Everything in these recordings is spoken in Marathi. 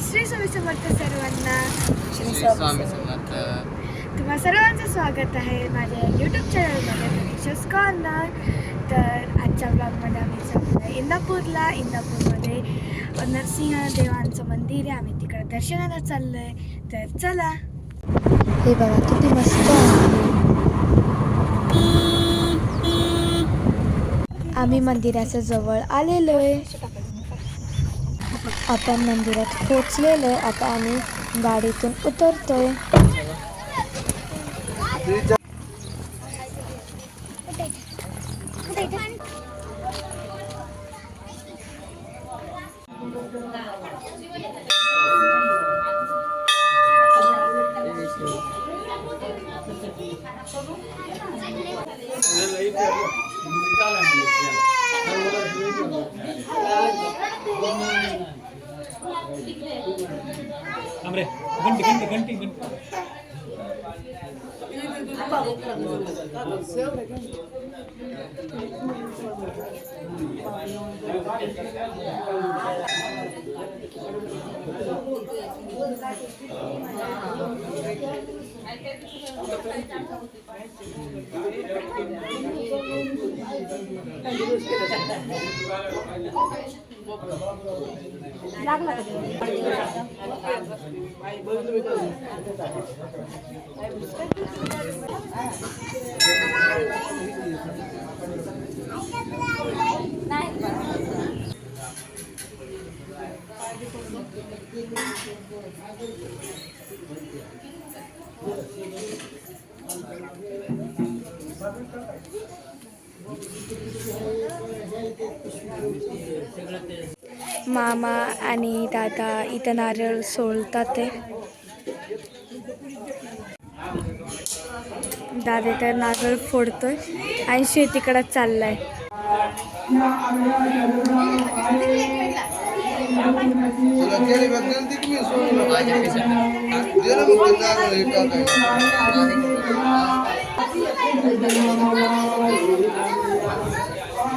श्री स्वामी समर्थ सर्वांना श्री स्वामी समर्थ तुम्हा सर्वांचं स्वागत आहे माझ्या यूट्यूब चॅनलमध्ये प्रतीक्षाच कॉर्नर तर आजच्या ब्लॉगमध्ये आम्ही आहे इंदापूरला इंदापूरमध्ये नरसिंह देवांचं मंदिर आहे आम्ही तिकडे दर्शनाला चाललो आहे तर चला हे बघा किती मस्त आहे आम्ही मंदिराच्या जवळ आलेलो आहे आपण मंदिरात पोचलेलो आहे आता आम्ही गाडीतून उतरतोय. आमरे घंटी घंटी घंटी घंटी. लागला का मामा आणि दादा इथं नारळ सोलतात ते. दादा तर नारळ फोडतोय आणि शेतीकडे चाललाय.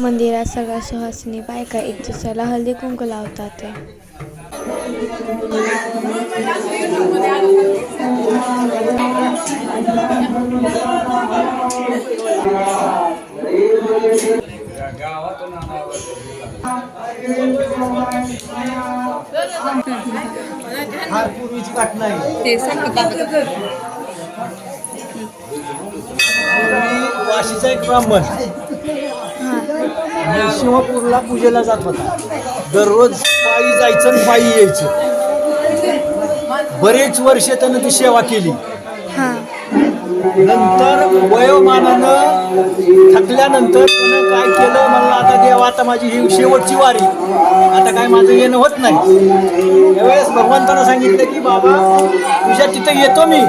मंदिरात सगळ्या सुहासिनी बायका एक दुसऱ्याला हळदी कुंकू लावतात. ते वाशीचा एक ब्राह्मण. शिवपूरला पूजेला जात होता. दररोज पायी जायचं आणि पायी यायचं. बरेच वर्ष त्यानं ती सेवा केली. नंतर वयोमानानं थकल्यानंतर त्यानं काय केलं? म्हणलं आता देवा आता माझी ही शेवटची वारी. आता काय माझं येणं होत नाही. त्यावेळेस भगवंतानं सांगितलं की बाबा तुझ्या तिथं येतो मी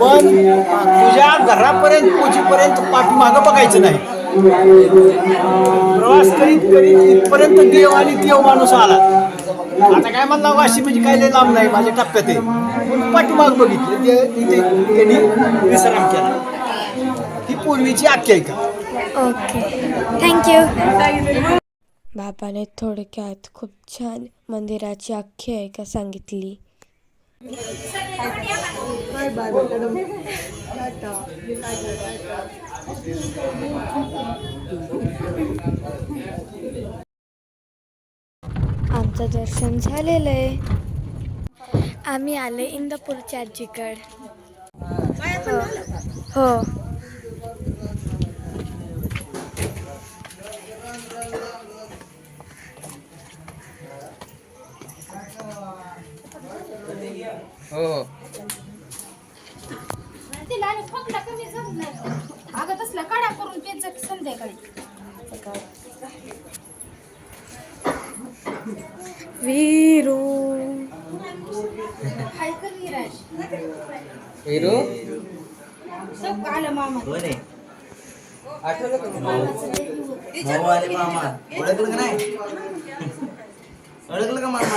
पण तुझ्या घरापर्यंत पोचीपर्यंत पाठीमागं बघायचं नाही. प्रवास करीत करीत इथपर्यंत देव आणि देव माणूस आला. आता काय म्हणला वाशी म्हणजे काय लय लांब नाही माझ्या टप्प्यात आहे. पण पाठीमाग बघितलं ते तिथे त्यांनी विश्राम केला. ही पूर्वीची आख्यायिका. ओके थँक्यू बाबाने थोडक्यात खूप छान मंदिराची आख्यायिका सांगितली. आमचं दर्शन झालेलं आहे. आम्ही आले इंदापूरच्या आजीकड. हो. हो वीरू. मामा आठवलं का भाऊ. आले मामा. ओळखलं का नाही? ओळखलं का मामा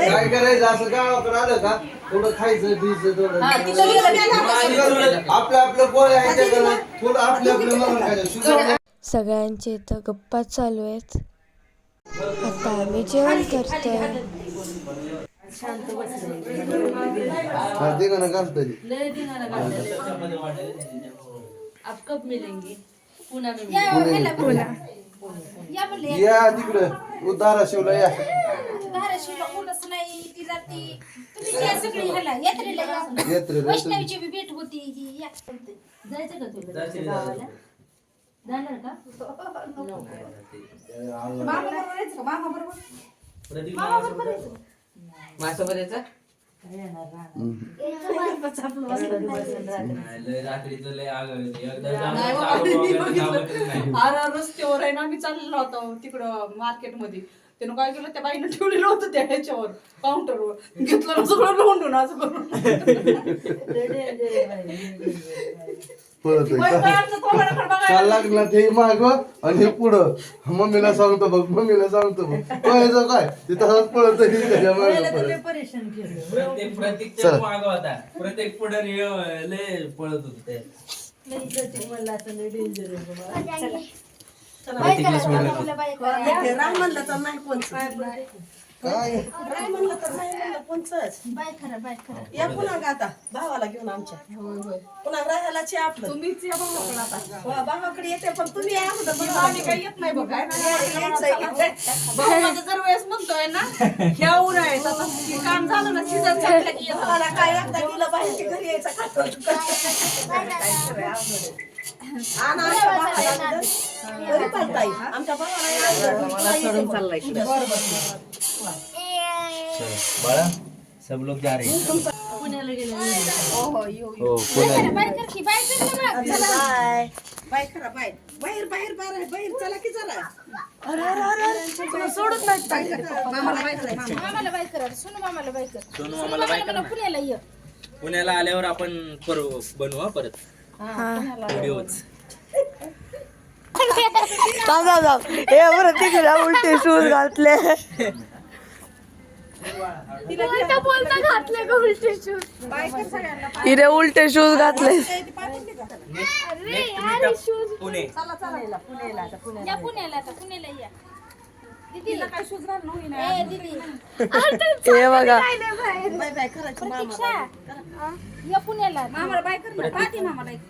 काय करायचं असं गावाकडे आलं का थोडं खायचं पियचं थोडं आपलं आपलं पोळ आहे त्याकडं थोडं आपलं आपलं म्हणून खायचं शुगर सगळ्यांचे इथं गप्पा चालू आहेत आता आम्ही जेवण करतोय हा, ते का ना तरी मिलेंगे पूना में बोला या म्हणले. या तिकडं. धाराशिवला या. धाराशिवला कोणच नाही ती जाती. तुम्ही या सगळी ह्याला यात्रेला या. यात्रेला वैष्णवीची बी भेट होती ही या. जायचं का तुला? गावाला? जाणार का? मामा बरोबर यायचं का? मामा बरोबर? मामा बरोबर यायचं? रात्रीचं लय आग अरे रस्त्यावर आहे ना आम्ही चाललेलो होतो तिकडं मार्केटमध्ये. त्यानं काय केलं त्या बाईनं ठेवलेलं होतं त्या ह्याच्यावर काउंटरवर घेतलं ना सगळं लोंडून असं करून. पळत काल लागला. ते माग आणि हे पुढं. मम्मीला सांगतो बघ मम्मीला सांगतो बघ. पळायचं काय? ते तसंच पळत त्याच्या मागं पळत. प्रत्येक. माग होता. प्रत्येक लय पळत होत करा राम म्हणलं तर नाही कोणचं. काय? राम म्हणलं तर नाही म्हणलं कोणचंच. बाय करा बाय करा या पुन्हा गा आता भावाला घेऊन आमच्या. पुन्हा राहायला चे आपलं. तुम्हीच या भावाकडे आता. भावाकडे येते पण तुम्ही या अगोदर बघा. आम्ही काही येत नाही बघा. भाऊ माझं जर वेळेस म्हणतोय ना ह्या उन्हाळ्यात आता हे काम झालं ना सीझन संपला की येतो. मला काय एकदा गेलं बाहेर घरी यायचं खातो? आमच्या भावाला आमच्या भावाला बाळा सब लोग जा रहे हैं. हो बाय बाय कर की बाय कर ना मग. बाय. बाय करा बाय. बाहेर बाहेर बाहेर बाहेर. चला की जरा अरे अरे अरे तुला सोडत नाही बाय करा. मामाला बाय करा मामा. मामाला बाय करा सोनू मामाला बाय कर. सोनू मामाला बाय कर. ना. पुण्याला ये. पुण्याला आल्यावर आपण पर बनवू हा परत. व्हिडिओच थांब थांब थांब. हे बरं तिकडे उलटे शूज घातले. बोलता बोलता घातले का उलटे शूज हिरे उलटे शूज घातले. अरे अरे शूज पुणे. या पुण्याला आता पुण्याला या. दीदी काय शूज घाल ना? ए दीदी. हे बघा. बाय बाय करायचं प्रतीक्षा या पुण्याला मामाला बाय कर ना. पाठी मामाला एक.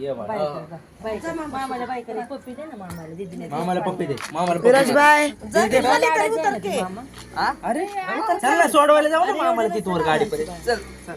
ये बाळा मामाला बाय करे पप्पी दे ना मामाला दीदीने मामाला पप्पी दे. मामाला पप्पी विराज बाय. खाली तर उतर की. अरे चल ना सोडवायला जाऊ ना मामाला तिथवर गाडीपर्यंत. चल चल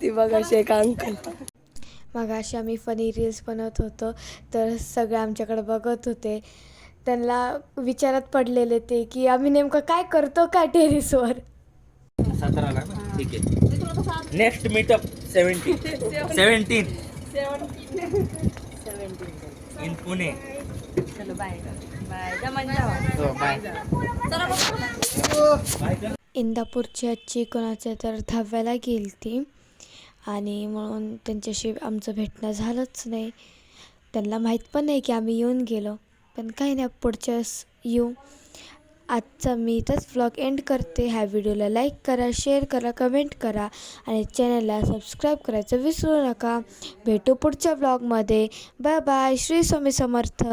ती बघा शेक अंकल. मग अशी आम्ही फनी रील्स बनवत होतो तर सगळे आमच्याकडे बघत होते. त्यांना विचारात पडलेले ते की आम्ही नेमकं काय करतो काय टेरेसवर सतराला ना? ठीक आहे. Next meetup seventeen seventeen in Pune हो, बाय इंदापूरची आजची कोणाच्या तर दहाव्याला गेली ती आणि म्हणून त्यांच्याशी आमचं भेटणं झालंच नाही. त्यांना माहीत पण नाही की आम्ही येऊन गेलो. पण काही नाही पुढच्या वेळेस येऊ. आजचा मी इथंच व्लॉग एंड करते. ह्या व्हिडिओला लाईक करा शेअर करा कमेंट करा. आणि चॅनलला सबस्क्राईब करायचं विसरू नका. भेटू पुढच्या व्लॉगमध्ये बाय बाय श्री स्वामी समर्थ.